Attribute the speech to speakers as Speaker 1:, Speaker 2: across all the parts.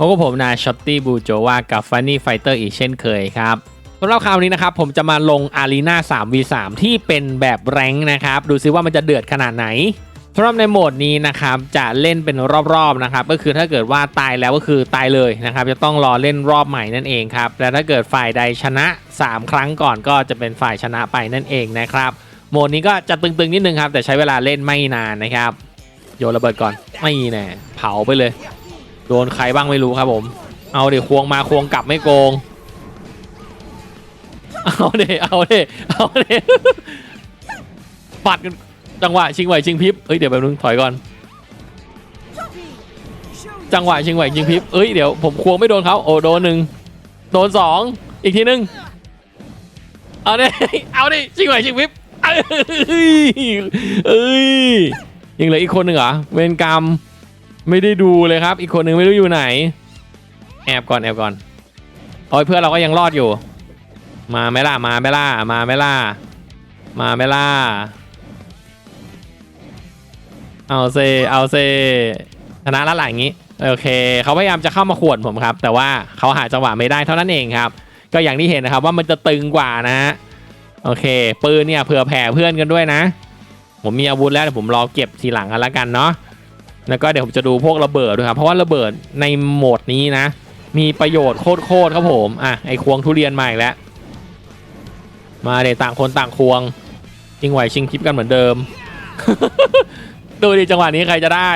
Speaker 1: พบกับผมนายช็อตตี้บูโจวากับฟันนี่ไฟเตอร์อีกเช่นเคยครับสำหรับคราวนี้นะครับผมจะมาลงอารีนา 3v3 ที่เป็นแบบแรงนะครับ ดูซิว่ามันจะเดือดขนาดไหนสำหรับในโหมดนี้นะครับจะเล่นเป็นรอบๆนะครับก็คือถ้าเกิดว่าตายแล้วก็คือตายเลยนะครับจะต้องรอเล่นรอบใหม่นั่นเองครับและถ้าเกิดฝ่ายใดชนะ 3 ครั้งก่อนก็จะเป็นฝ่ายชนะไปนั่นเองนะครับโหมดนี้ก็จะตึงๆนิดนึงครับแต่ใช้เวลาเล่นไม่นานนะครับโยนระเบิดก่อนไม่แน่เผาไปเลย โดนใครบ้างไม่รู้ครับผม เอาเดี๋ยวควงมาควงกลับไม่โกง เอาเดี๋ยวเอาเดี๋ยวเอาเดปัดกันจังหวะชิงไหวชิงพริบเอ้ยเดี๋ยวแป๊บนึงถอยก่อน จังหวะชิงไหวชิงพริบเอ้ยเดี๋ยวผมควงไม่โดนเขาโอ้โดนหนึ่งโดนสองอีกทีหนึ่งเอาเดเอาดิชิงไหวชิงพริบเอ้ยเอ้ยยังเหลืออีกคนหนึ่งเหรอเวรกรรม ไม่ได้ดูเลยครับ อีกคนหนึ่งไม่รู้อยู่ไหน แอบก่อนแอบก่อนโอ้ยเพื่อนเราก็ยังรอดอยู่ มาไม่ล่ะมาไม่ล่ะมาไม่ล่ะมาไม่ล่ะเอาเซเอาเซชนะแล้วหลังนี้โอเคเขาพยายามจะเข้ามาขวนผมครับ แต่ว่าเขาหาจังหวะไม่ได้เท่านั้นเองครับ ก็อย่างที่เห็นนะครับว่ามันจะตึงกว่านะฮะโอเค ปืนเนี่ยเผื่อแผ่เพื่อนกันด้วยนะ ผมมีอาวุธแล้วผมรอเก็บทีหลังกันล้วกันเนาะ แล้วก็เดี๋ยวผมจะดูพวกระเบิดด้วยครับ เพราะว่าระเบิดในโหมดนี้นะ มีประโยชน์โคตรๆครับผม อะ ไอควงทุเรียนมาอีกแล้ว มาเดี๋ยวต่างคนต่างควงชิงไหวชิงคลิปกันเหมือนเดิม ดูดิจังหวะนี้ใครจะได้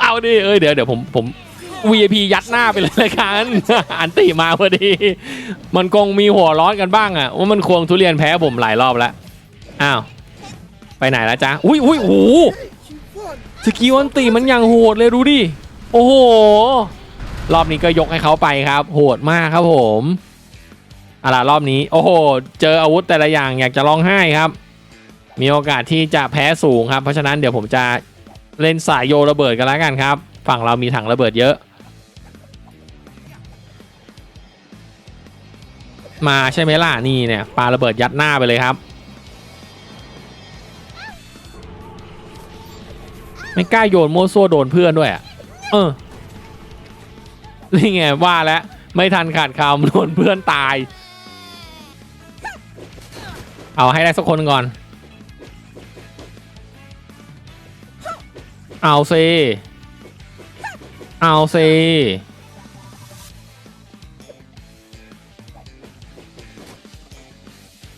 Speaker 1: เอาดิ เอ้ยเดี๋ยวเดี๋ยวผมผม VIP ยัดหน้าไปเลยละกัน อันตีมาพอดี มันคงมีหัวร้อนกันบ้างอะว่ามันควงทุเรียนแพ้ผมหลายรอบแล้ว อ้าว ไปไหนแล้วจ๊ะ อุ้ยอุ้ยโอ้ สกิลอันตีมันอย่างโหดเลยดูดิ โอ้โห รอบนี้ก็ยกให้เขาไปครับ โหดมากครับผมอะล่ะรอบนี้ โอ้โห เจออาวุธแต่ละอย่างอยากจะร้องไห้ครับ มีโอกาสที่จะแพ้สูงครับ เพราะฉะนั้นเดี๋ยวผมจะเล่นสายโยระเบิดกันแล้วกันครับ ฝั่งเรามีถังระเบิดเยอะ มาใช่ไหมล่ะนี่เนี่ยปาระเบิดยัดหน้าไปเลยครับ ไม่กล้าโยนโมวซั่วโดนเพื่อนด้วยอะเออนี่ไงว่าแล้วไม่ทันขาดคำโดนเพื่อนตาย เอาให้ได้สักคนก่อน เอาซิเอาซิ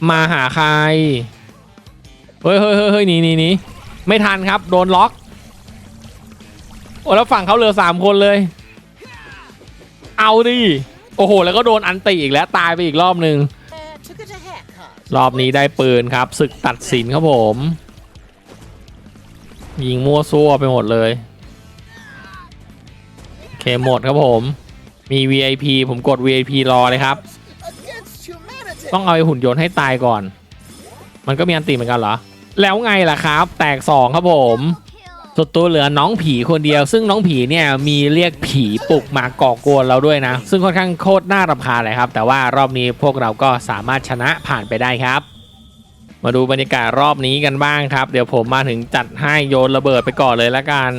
Speaker 1: มาหาใครเฮ้ยเฮ้ยเฮ้ยเฮ้ยหนีหนีหนีไม่ทันครับ โดนล็อก อ้แล้วฝั่งเขาเหลือสามคนเลย เอาดิ โอ้โห แล้วก็โดนอันตีอีกแล้วตายไปอีกรอบหนึ่งรอบนี้ได้ปืนครับศึกตัดสินครับผม ยิงมั่วซั่วไปหมดเลยโอเคหมดครับผม มี VIP ผมกด VIP รอเลยครับ ต้องเอาไอหุ่นยนต์ให้ตายก่อน มันก็มีอันตีเหมือนกันเหรอ แล้วไงล่ะครับ แตกสองครับผม สุดตัวเหลือน้องผีคนเดียว ซึ่งน้องผีเนี่ยมีเรียกผีปลุกมาก่อกวนเราด้วยนะ ซึ่งค่อนข้างโคตรน่ารำคาญเลยครับ แต่ว่ารอบนี้พวกเราก็สามารถชนะผ่านไปได้ครับ มาดูบรรยากาศรอบนี้กันบ้างครับ เดี๋ยวผมมาถึงจัดให้โยนระเบิดไปก่อนเลยละกัน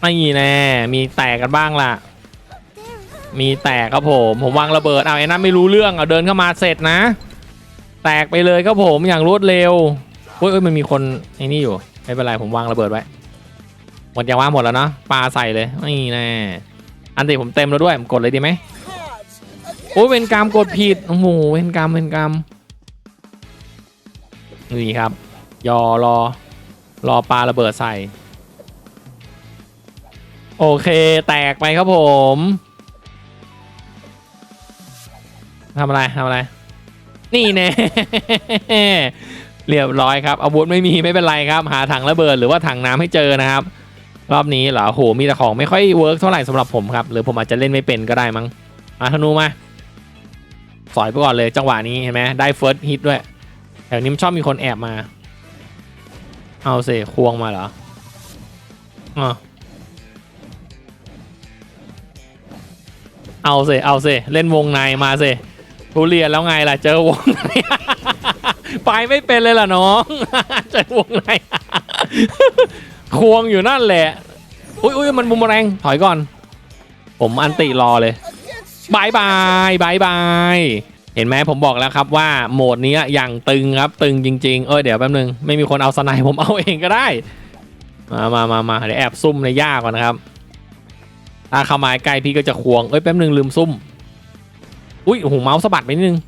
Speaker 1: ไม่แน่มีแตกกันบ้างล่ะ มีแตกครับผมผมวางระเบิดเอาไอ้นั่นไม่รู้เรื่องเอาเดินเข้ามาเสร็จนะ แตกไปเลยครับผมอย่างรวดเร็วเฮ้ยมันมีคนไอ้นี่อยู่ไม่เป็นไรผมวางระเบิดไว้ มดยังว่าหมดแล้วเนาะปลาใส่เลยไม่แน่อันติผมเต็มแล้วด้วยผมกดเลยดีไหมโอ้เวนกรรมกดผิดโอ้โหเวนกรรมเวนกรรมนี่ครับ ยอรอ รอปลาระเบิดใส่ โอเคแตกไปครับผมทำอะไรทำอะไร นี่แน่เรียบร้อยครับอาวุธไม่มีไม่เป็นไรครับ หาถังระเบิดหรือว่าถังน้ำให้เจอนะครับ รอบนี้เหรอโหมีแต่ของไม่ค่อยเวิร์กเท่าไหร่สำหรับผมครับ หรือผมอาจจะเล่นไม่เป็นก็ได้มั้งมาธนูมาสอยไปก่อนเลยจังหวะนี้เห็นไหมได้เฟิร์สฮิตด้วยแถวนี้มันชอบมีคนแอบมา เอาสิควงมาเหรออะเอาสิเอาสิเล่นวงในมาสิทุเรียนแล้วไงล่ะ เจอวงในไปไม่เป็นเลยล่ะน้อง เจอวงใน ควงอยู่นั่นแหละอุ้ยอุ้ยมันมุมแรงถอยก่อน ผมอันติรอเลยบายบายบายบายเห็นไหมผมบอกแล้วครับว่าโหมดนี้อย่างตึงครับ ตึงจริง ๆ เออเดี๋ยวแป๊บนึง ไม่มีคนเอาสไนป์ผมเอาเองก็ได้ มามามามาเดี๋ยวแอบซุ่มในหญ้าก่อนนะครับถ้าเข้ามาใกล้พี่ก็จะควงเอ้ยแป๊บนึงลืมซุ่มอุ้ยโอ้โหเมาส์สะบัดไปนิดนึง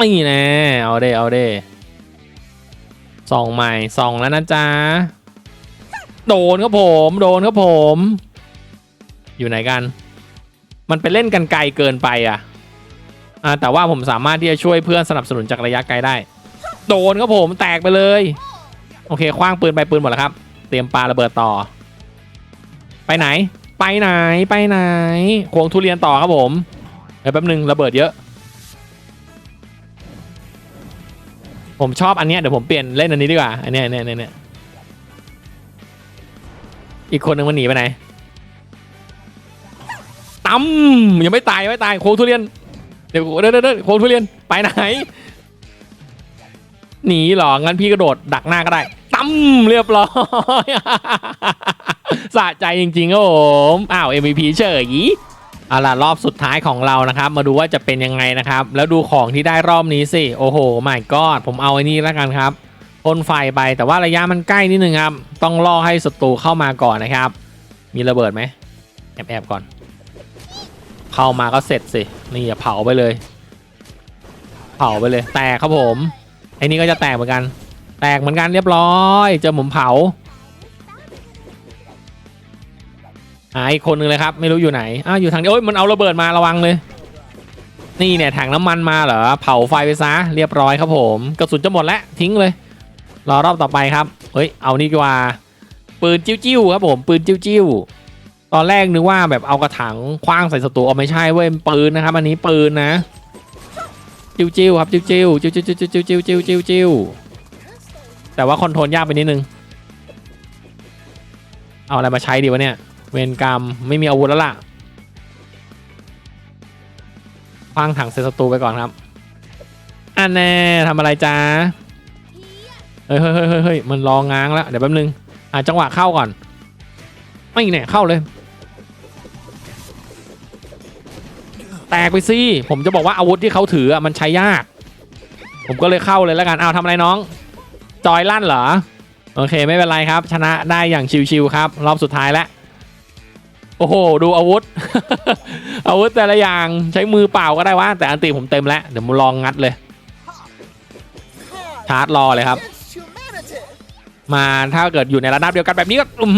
Speaker 1: นี่แน่เอาเด้เอาเด้ ส่องใหม่ส่องแล้วนะจ๊ะ โดนครับผม โดนครับผม อยู่ไหนกัน มันไปเล่นกันไกลเกินไปอะอ่าแต่ว่าผมสามารถที่จะช่วยเพื่อนสนับสนุนจากระยะไกลได้ โดนครับผมแตกไปเลย โอเคคว้างปืนไปปืนหมดแล้วครับ เตรียมปลาระเบิดต่อ ไปไหน ไปไหนไปไหนควงทุเรียนต่อครับผมเดี๋ยวแป๊บนึงระเบิดเยอะ ผมชอบอันเนี้ยเดี๋ยวผมเปลี่ยนเล่นอันนี้ดีกว่า อันเนี้ยอันเนี้ยอันเนี้ยอันเนี้ยอีกคนหนึ่งมันหนีไปไหนตั้มยังไม่ตายยังไม่ตายโควงทุเรียน เดี๋ยวเดี๋ยวเดี๋ยวเดี๋ยวควงทุเรียนไปไหน หนีเหรอ งั้นพี่กระโดดดักหน้าก็ได้ตั้มเรียบร้อยสะใจจริงๆครับผม อ้าว MVP เฉย เอาล่ะรอบสุดท้ายของเรานะครับ มาดูว่าจะเป็นยังไงนะครับ แล้วดูของที่ได้รอบนี้สิ โอ้โหไม่กอดผมเอาไอ้นี่แล้วกันครับพ่นไฟไปแต่ว่าระยะมันใกล้นิดนึงครับ ต้องล่อให้ศัตรูเข้ามาก่อนนะครับ มีระเบิดไหมแอบๆก่อน เข้ามาก็เสร็จสิ นี่อย่าเผาไปเลย เผาไปเลย แตกครับผมไอ้นี่ก็จะแตกเหมือนกัน แตกเหมือนกันเรียบร้อย เจอผมเผา หายคนนึงเลยครับ ไม่รู้อยู่ไหนอ้าวอยู่ทางนี้โอ้ยมันเอาระเบิดมาระวังเลย นี่เนี่ยถังน้ำมันมาเหรอเผาไฟไปซะเรียบร้อยครับผมกระสุนจะหมดแล้วทิ้งเลย รอรอบต่อไปครับเฮ้ยเอานี่ดีกว่าปืนจิ้วจิ้วครับผมปืนจิ้วจิ้วตอนแรกนึกว่าแบบเอากระถางคว้างใส่ศัตรูเอาไม่ใช่เว้ยปืนนะครับอันนี้ปืนนะจิ้วจิ้วครับจิ้วจิ้วจิ้วจิ้วจิ้วจิ้วจิ้วจิ้วจิ้วแต่ว่าคอนโทรลยากไปนิดนึงเอาอะไรมาใช้ดีวะเนี่ย เวรกรรมไม่มีอาวุธแล้วล่ะคว้างถังเซศัตรูไปก่อนครับอันแน่ทำอะไรจ้าเฮ้ยเฮ้ยเฮ้ยเฮ้ยมันรอง้างแล้ว เดี๋ยวแป๊บนึงอาจังหวะเข้าก่อน ไม่เนี่ยเข้าเลย แตกไปสิผมจะบอกว่าอาวุธที่เขาถืออะมันใช้ยาก ผมก็เลยเข้าเลยแล้วกันเอาทำอะไรน้อง จอยลั่นเหรอ โอเคไม่เป็นไรครับ ชนะได้อย่างชิวๆครับ รอบสุดท้ายแล้ว โอ้โห ดูอาวุธ อาวุธแต่ละอย่างใช้มือเปล่าก็ได้ว่า แต่อันติผมเต็มแล้ว เดี๋ยวผมลองงัดเลย ชาร์จรอเลยครับ มาถ้าเกิดอยู่ในระดับเดียวกันแบบนี้ก็อื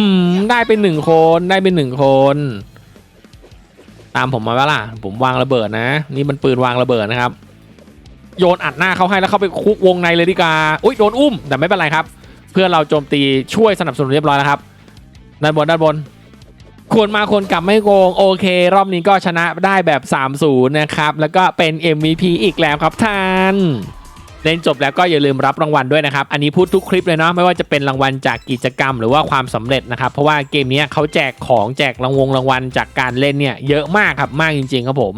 Speaker 1: ได้เป็นหนึ่งคนได้เป็นหนึ่งคน ตามผมมาว่าล่ะ ผมวางระเบิดนะ นี่มันปืนวางระเบิดนะครับ โยนอัดหน้าเขาให้แล้วเข้าไปคุกวงในเลยดีกว่าอุ้ยโดนอุ้มแต่ไม่เป็นไรครับ เพื่อนเราโจมตีช่วยสนับสนุนเรียบร้อยแล้วครับด้านบนด้านบน ควรมาควรกลับไม่โกง โอเค รอบนี้ก็ชนะได้แบบ 3-0 นะครับ แล้วก็เป็น MVP อีกแล้วครับท่านเล่นจบแล้วก็อย่าลืมรับรางวัลด้วยนะครับ อันนี้พูดทุกคลิปเลยเนาะไม่ว่าจะเป็นรางวัลจากกิจกรรมหรือว่าความสำเร็จนะครับ เพราะว่าเกมนี้เขาแจกของแจกรางวงรางวัลจากการเล่นเนี่ยเยอะมากครับมากจริงๆครับผม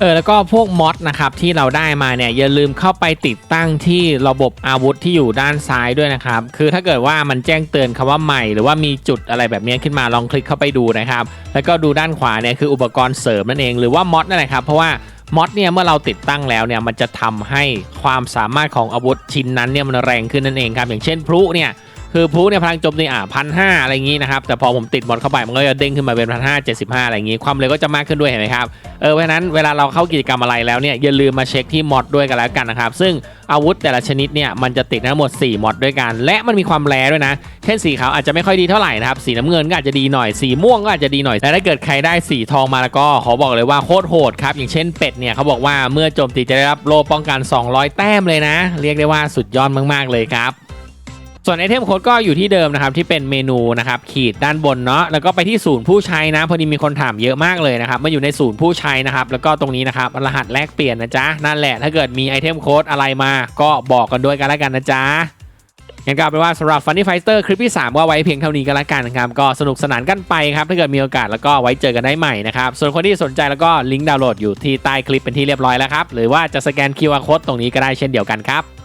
Speaker 1: เออแล้วก็พวกมอดนะครับที่เราได้มาเนี่ยอย่าลืมเข้าไปติดตั้งที่ระบบอาวุธที่อยู่ด้านซ้ายด้วยนะครับ คือถ้าเกิดว่ามันแจ้งเตือนคำว่าใหม่ หรือว่ามีจุดอะไรแบบนี้ขึ้นมาลองคลิกเข้าไปดูนะครับ แล้วก็ดูด้านขวาเนี่ยคืออุปกรณ์เสริมนั่นเองหรือว่ามอดนั่นแหละครับเพราะว่ามอดเนี่ยเมื่อเราติดตั้งแล้วเนี่ยมันจะทำให้ความสามารถของอาวุธชิ้นนั้นเนี่ยมันแรงขึ้นนั่นเองครับอย่างเช่นพลุเนี่ย คือพลุเนี่ยพลังจมตีอะพันห้าอะไรอย่างงี้นะครับ แต่พอผมติดมอดเข้าไปมันก็จะเด้งขึ้นมาเป็นพันห้าเจ็ดสิบห้าอะไรอย่างงี้ ความเร็วก็จะมากขึ้นด้วยเห็นไหมครับ เออเพราะนั้นเวลาเราเข้ากิจกรรมอะไรแล้วเนี่ยอย่าลืมมาเช็คที่มอดด้วยกันแล้วกันนะครับ ซึ่งอาวุธแต่ละชนิดเนี่ยมันจะติดทั้งหมด 4 มอดด้วยกัน และมันมีความแรด้วยนะ เช่นสีขาวอาจจะไม่ค่อยดีเท่าไหร่นะครับ สีน้ำเงินก็อาจจะดีหน่อย สีม่วงก็อาจจะดีหน่อย แต่ถ้าเกิดใครได้สีทองมาแล้วก็ขอบอกเลยว่าโคตรโหดครับ อย่างเช่นเป็ดเนี่ยเขาบอกว่าเมื่อโจมตีจะได้รับโล่ป้องกัน 200 แต้มเลยนะ เรียกได้ว่าสุดยอดมากๆเลยครับ ส่วนไอเทมโค้ดก็อยู่ที่เดิมนะครับที่เป็นเมนูนะครับขีดด้านบนเนาะแล้วก็ไปที่ศูนย์ผู้ใช้นะพอดีมีคนถามเยอะมากเลยนะครับมาอยู่ในศูนย์ผู้ใช้นะครับแล้วก็ตรงนี้นะครับรหัสแลกเปลี่ยนนะจ๊ะนั่นแหละถ้าเกิดมีไอเทมโค้ดอะไรมา ก็บอกกันด้วยกันแล้วกันนะจ๊ะงั้นก็เป็นว่าสำหรับ Funny Fighter คลิปที่3ก็ไว้เพียงเท่านี้ก็แล้วกันนะครับก็สนุกสนานกันไปครับ ถ้าเกิดมีโอกาสแล้วก็ไว้เจอกันได้ใหม่นะครับ ส่วนคนที่สนใจแล้วก็ลิงก์ดาวน์โหลดอยู่ที่ใต้คลิปเป็นที่เรียบร้อยแล้วครับ หรือว่าจะสแกน QR Code ตรงนี้ก็ได้เช่นเดียวกันครับ